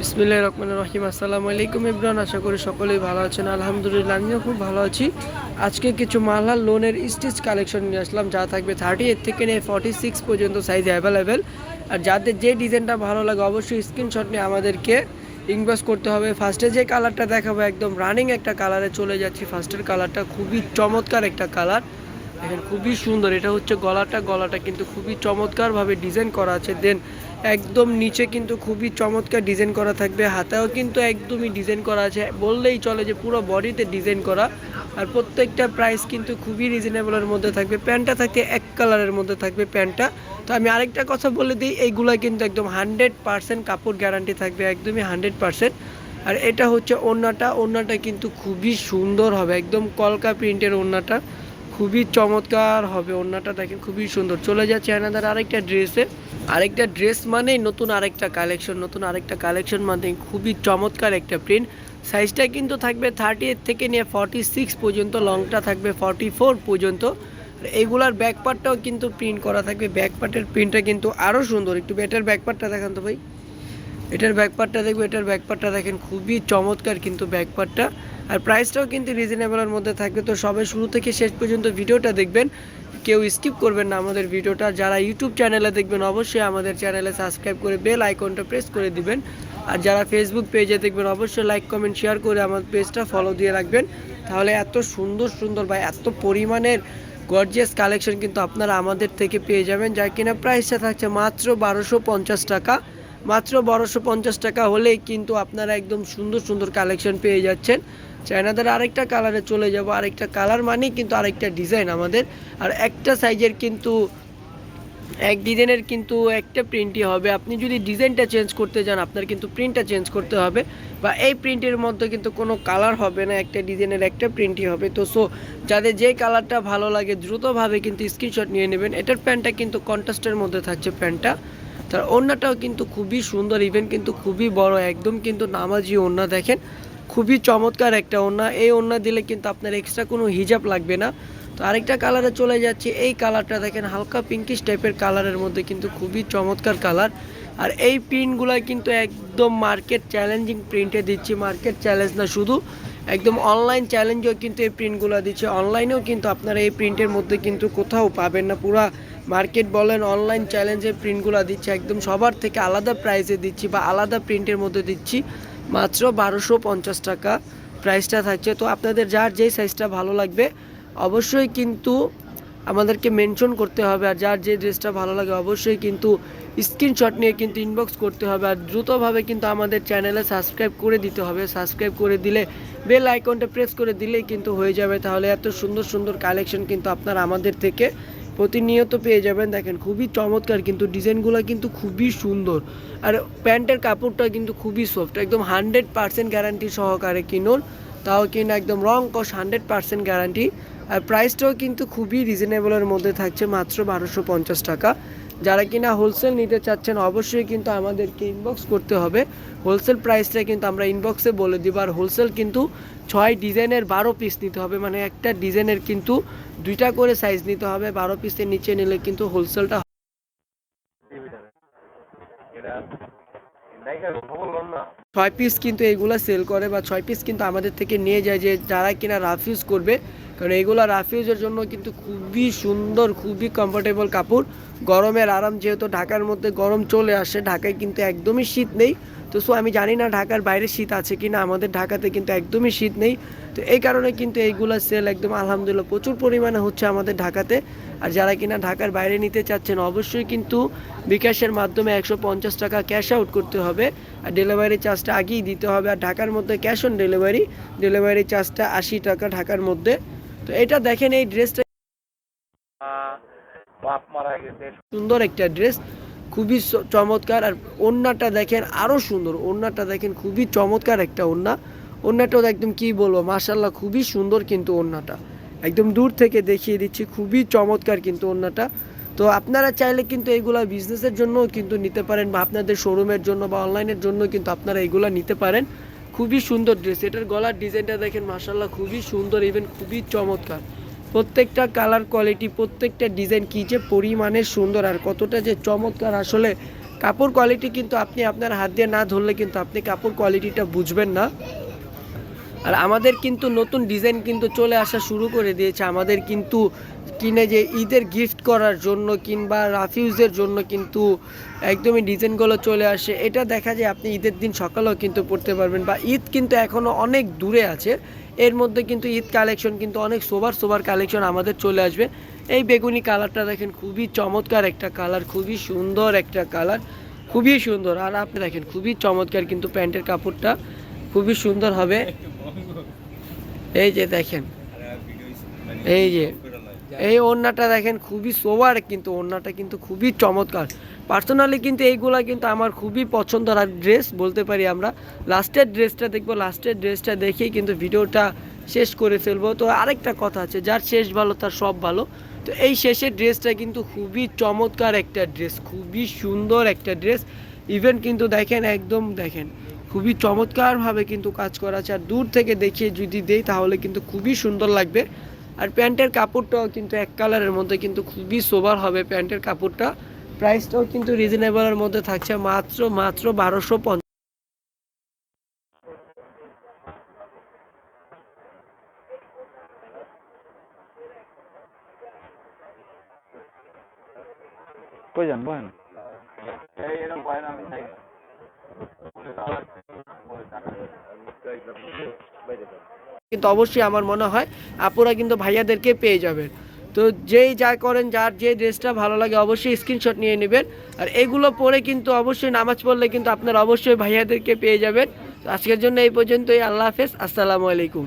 বিসমিল্লাহ রহমান রহিম। আসসালামু আলাইকুম ইব্রান আশা করি সকলেই ভালো আছেন। আলহামদুলিল্লাহ, আমিও খুব ভালো আছি। আজকে কিছু মালহার লোনের স্টিচ কালেকশন নিয়ে আসলাম, যা থাকবে থার্টি এইট থেকে নিয়ে ফর্টি সিক্স পর্যন্ত সাইজ অ্যাভেলেবেল আর যাদের যে ডিজাইনটা ভালো লাগে, অবশ্যই স্ক্রিনশট নিয়ে আমাদেরকে ইনভেস্ট করতে হবে। ফার্স্টে যে কালারটা দেখাবো, একদম রানিং একটা কালারে চলে যাচ্ছি। ফার্স্টের কালারটা খুবই চমৎকার একটা কালার দেখেন, খুবই সুন্দর। এটা হচ্ছে গলাটা। গলাটা কিন্তু খুবই চমৎকারভাবে ডিজাইন করা আছে। দেন একদম নিচে কিন্তু খুবই চমৎকার ডিজাইন করা থাকবে। হাতেও কিন্তু একদমই ডিজাইন করা আছে। বললেই চলে যে পুরো বডিতে ডিজাইন করা। আর প্রত্যেকটা প্রাইস কিন্তু খুবই রিজনেবলের মধ্যে থাকবে। প্যান্টটা থাকতে এক কালারের মধ্যে থাকবে প্যান্টটা তো আমি আরেকটা কথা বলে দিই, এইগুলা কিন্তু একদম হান্ড্রেড পার্সেন্ট কাপড় গ্যারান্টি থাকবে, একদমই হান্ড্রেড পার্সেন্ট আর এটা হচ্ছে ওড়নাটা। ওড়নাটা কিন্তু খুবই সুন্দর হবে। একদম কলকা প্রিন্টের ওড়নাটা। খুবই চমৎকার হবে ওড়নাটা, দেখেন খুবই সুন্দর। চলে যাচ্ছে এনাদের আরেকটা ড্রেসে আরেকটা ড্রেস মানেই নতুন আরেকটা কালেকশন নতুন আরেকটা কালেকশন মানে খুবই চমৎকার একটা প্রিন্ট সাইজটা কিন্তু থাকবে থার্টি এইট থেকে নিয়ে ফর্টি সিক্স পর্যন্ত লংটা থাকবে ফর্টি ফোর পর্যন্ত। আর এইগুলার ব্যাক পার্টটাও কিন্তু প্রিন্ট করা থাকবে। ব্যাক পার্টের প্রিন্টটা কিন্তু আরও সুন্দর। একটু বেটার ব্যাক পার্টটা দেখান তো ভাই। এটার ব্যাকপার্টটা দেখব, এটার ব্যাকপার্টটা দেখেন খুবই চমৎকার কিন্তু ব্যাকপার্টটা আর প্রাইসটাও কিন্তু রিজনেবলের মধ্যে থাকবে। তো সবাই শুরু থেকে শেষ পর্যন্ত ভিডিওটা দেখবেন। কেউ স্কিপ করবেন না আমাদের ভিডিওটা। যারা ইউটিউব চ্যানেলে দেখবেন, অবশ্যই আমাদের চ্যানেলে সাবস্ক্রাইব করে বেল আইকনটা প্রেস করে দিবেন। আর যারা ফেসবুক পেজে দেখবেন, অবশ্যই লাইক কমেন্ট শেয়ার করে আমার পেজটা ফলো দিয়ে রাখবেন। তাহলে এত সুন্দর সুন্দর বা এত পরিমাণের গর্জিয়াস কালেকশন কিন্তু আপনারা আমাদের থেকে পেয়ে যাবেন, যা কিনা প্রাইসটা থাকছে মাত্র বারোশো টাকা। মাত্র বারোশো পঞ্চাশ টাকা হলেই কিন্তু আপনারা একদম সুন্দর সুন্দর কালেকশন পেয়ে যাচ্ছেন। চায়নাদের আরেকটা কালারে চলে যাব, আরেকটা কালার মানেই কিন্তু আরেকটা ডিজাইন আমাদের। আর একটা সাইজের কিন্তু, এক ডিজাইনের কিন্তু একটা প্রিন্টই হবে। আপনি যদি ডিজাইনটা চেঞ্জ করতে যান, আপনার কিন্তু প্রিন্টটা চেঞ্জ করতে হবে। বা এই প্রিন্টের মধ্যে কিন্তু কোনো কালার হবে না, একটা ডিজাইনের একটা প্রিন্টই হবে। তো সো যাদের যে কালারটা ভালো লাগে, দ্রুতভাবে কিন্তু স্ক্রিনশট নিয়ে নেবেন। এটার প্যান্টটা কিন্তু কন্ট্রাস্টের মধ্যে থাকছে প্যান্টটা। তার ওড়নাটাও কিন্তু খুবই সুন্দর ইভেন কিন্তু খুবই বড়, একদম কিন্তু নামাজি ওড়না দেখেন। খুবই চমৎকার একটা ওড়না। এই ওড়না দিলে কিন্তু আপনার এক্সট্রা কোনো হিজাব লাগবে না। তো আরেকটা কালারে চলে যাচ্ছে। এই কালারটা দেখেন হালকা পিঙ্কিশ টাইপের কালারের মধ্যে কিন্তু খুবই চমৎকার কালার। আর এই প্রিন্টগুলো কিন্তু একদম মার্কেট চ্যালেঞ্জিং প্রিন্টে দিচ্ছি। মার্কেট চ্যালেঞ্জ না, শুধু একদম অনলাইন চ্যালেঞ্জও কিন্তু এই প্রিন্টগুলো দিচ্ছে। অনলাইনেও কিন্তু আপনারা এই প্রিন্টের মধ্যে কিন্তু কোথাও পাবেন না। পুরা মার্কেট বলেন অনলাইন চ্যালেঞ্জের প্রিন্টগুলো দিচ্ছে, একদম সবার থেকে আলাদা প্রাইসে দিচ্ছি বা আলাদা প্রিন্টের মধ্যে দিচ্ছি, মাত্র বারোশো পঞ্চাশ টাকা প্রাইসটা থাকছে। তো আপনাদের যার যেই সাইজটা ভালো লাগবে, অবশ্যই কিন্তু আমাদেরকে মেনশন করতে হবে আর যার যে ড্রেসটা ভালো লাগে অবশ্যই কিন্তু স্ক্রিনশট নিয়ে কিন্তু ইনবক্স করতে হবে আর দ্রুতভাবে কিন্তু আমাদের চ্যানেলে সাবস্ক্রাইব করে দিতে হবে। সাবস্ক্রাইব করে দিলে বেল আইকনটা প্রেস করে দিলেই কিন্তু হয়ে যাবে। তাহলে এত সুন্দর সুন্দর কালেকশন কিন্তু আপনারা আমাদের থেকে প্রতিনিয়ত পেয়ে যাবেন। দেখেন, খুবই চমৎকার কিন্তু ডিজাইনগুলো কিন্তু খুবই সুন্দর। আর প্যান্টের কাপড়টা কিন্তু খুবই সফট একদম হান্ড্রেড পার্সেন্ট গ্যারান্টি সহকারে কিনুন। তাও কিনা একদম রং কস হান্ড্রেড পার্সেন্ট গ্যারান্টি আর প্রাইসটাও কিন্তু খুবই রিজনেবলের মধ্যে থাকছে মাত্র বারোশো পঞ্চাশ টাকা যারা কিনা হোলসেল নিতে চাচ্ছেন অবশ্যই কিন্তু আমাদেরকে ইনবক্স করতে হবে হোলসেল প্রাইসটা কিন্তু আমরা ইনবক্সে বলে দিব আর হোলসেল কিন্তু ছয় ডিজাইনের বারো পিস নিতে হবে মানে একটা ডিজাইনের কিন্তু দুইটা করে সাইজ নিতে হবে বারো পিসের নিচে নিলে কিন্তু হোলসেলটা ছয় পিস কিন্তু এইগুলা সেল করে বা ছয় পিস কিন্তু আমাদের থেকে নিয়ে যায় যে যারা কিনা রাফিউজ করবে। কারণ এইগুলো রাফিউজের জন্য কিন্তু খুবই সুন্দর, খুবই কমফোর্টেবল কাপড়। গরমের আরাম যেহেতু ঢাকার মধ্যে গরম চলে আসে, ঢাকায় কিন্তু একদমই শীত নেই। তো সো আমি জানি না ঢাকার বাইরে শীত আছে কি না আমাদের ঢাকাতে কিন্তু একদমই শীত নেই। তো এই কারণে কিন্তু এইগুলা সেল একদম আলহামদুলিল্লাহ প্রচুর পরিমাণে হচ্ছে আমাদের ঢাকাতে। আর যারা কিনা ঢাকার বাইরে নিতে চাচ্ছেন অবশ্যই কিন্তু বিকাশের মাধ্যমে একশো পঞ্চাশ টাকা ক্যাশ আউট করতে হবে। আর ডেলিভারি চার্জটা আগেই দিতে হবে। আর ঢাকার মধ্যে ক্যাশ অন ডেলিভারি ডেলিভারি চার্জটা আশি টাকা ঢাকার মধ্যে। তো এটা দেখেন এই ড্রেসটা বাপ মারা সুন্দর একটা ড্রেস খুবই চমৎকার। আর ওড়নাটা দেখেন আরও সুন্দর। ওড়নাটা দেখেন খুবই চমৎকার একটা ওড়না ওড়নাটাও একদম কি বলব মার্শাল্লাহ খুবই সুন্দর কিন্তু ওড়নাটা একদম দূর থেকে দেখিয়ে দিচ্ছি, খুবই চমৎকার কিন্তু ওড়নাটা তো আপনারা চাইলে কিন্তু এইগুলা বিজনেসের জন্যও কিন্তু নিতে পারেন বা আপনাদের শোরুমের জন্য বা অনলাইনের জন্য কিন্তু আপনারা এইগুলা নিতে পারেন। খুবই সুন্দর ড্রেস এটার গলার ডিজাইনটা দেখেন মার্শাল্লাহ খুবই সুন্দর ইভেন খুবই চমৎকার। প্রত্যেকটা কালার কোয়ালিটি প্রত্যেকটা ডিজাইন কী যে পরিমাণে সুন্দর আর কতটা যে চমৎকার। আসলে কাপড় কোয়ালিটি কিন্তু আপনি আপনার হাত দিয়ে না ধরলে কিন্তু আপনি কাপড় কোয়ালিটিটা বুঝবেন না। আর আমাদের কিন্তু নতুন ডিজাইন কিন্তু চলে আসা শুরু করে দিয়েছে। আমাদের কিন্তু কিনে যে ঈদের গিফট করার জন্য কিংবা রাফিউজের জন্য কিন্তু একদমই ডিজাইনগুলো চলে আসে। এটা দেখা যায় আপনি ঈদের দিন সকালেও কিন্তু পড়তে পারবেন বা ঈদ কিন্তু এখনও অনেক দূরে আছে। এর মধ্যে কিন্তু ঈদ কালেকশন কিন্তু অনেক সোবার সোবার কালেকশন আমাদের চলে আসবে। এই বেগুনি কালারটা দেখেন, খুবই চমৎকার একটা কালার খুবই সুন্দর একটা কালার খুবই সুন্দর। আর আপনি দেখেন, খুবই চমৎকার কিন্তু প্যান্টের কাপড়টা, খুবই সুন্দর হবে। এই যে দেখেন, এই যে, এই ওড়নাটা দেখেন খুবই সোবার কিন্তু ওড়নাটা কিন্তু খুবই চমৎকার। পার্সোনালি কিন্তু এইগুলা কিন্তু আমার খুবই পছন্দ আর ড্রেস বলতে পারি আমরা। লাস্টের ড্রেসটা দেখব লাস্টের ড্রেসটা দেখেই কিন্তু ভিডিওটা শেষ করে ফেলব। তো আরেকটা কথা আছে, যার শেষ ভালো তার সব ভালো। তো এই শেষের ড্রেসটা কিন্তু খুবই চমৎকার একটা ড্রেস খুবই সুন্দর একটা ড্রেস ইভেন কিন্তু দেখেন, একদম দেখেন খুবই চমৎকারভাবে কিন্তু কাজ করা আছে। আর দূর থেকে দেখিয়ে যদি দেই তাহলে কিন্তু খুবই সুন্দর লাগবে। আর প্যান্টের কাপড়টাও কিন্তু এক কালারের মধ্যে কিন্তু খুবই সোবার হবে প্যান্টের কাপড়টা। প্রাইসটাও কিন্তু রিজনেবলের মধ্যে থাকছে। মাত্র মাত্র বারোশো পঞ্চাশ। কই যান কিন্তু অবশ্যই আমার মনে হয় আপুরা কিন্তু ভাইয়াদেরকে পেয়ে যাবেন। তো যেই যা করেন, যার যে ড্রেসটা ভালো লাগে অবশ্যই স্ক্রিনশট নিয়ে নেবেন। আর এগুলো পরে কিন্তু অবশ্যই নামাজ পড়লে কিন্তু আপনারা অবশ্যই ভাইয়াদেরকে পেয়ে যাবেন। তো আজকের জন্য এই পর্যন্তই, আল্লাহ হাফেজ, আসসালামু আলাইকুম।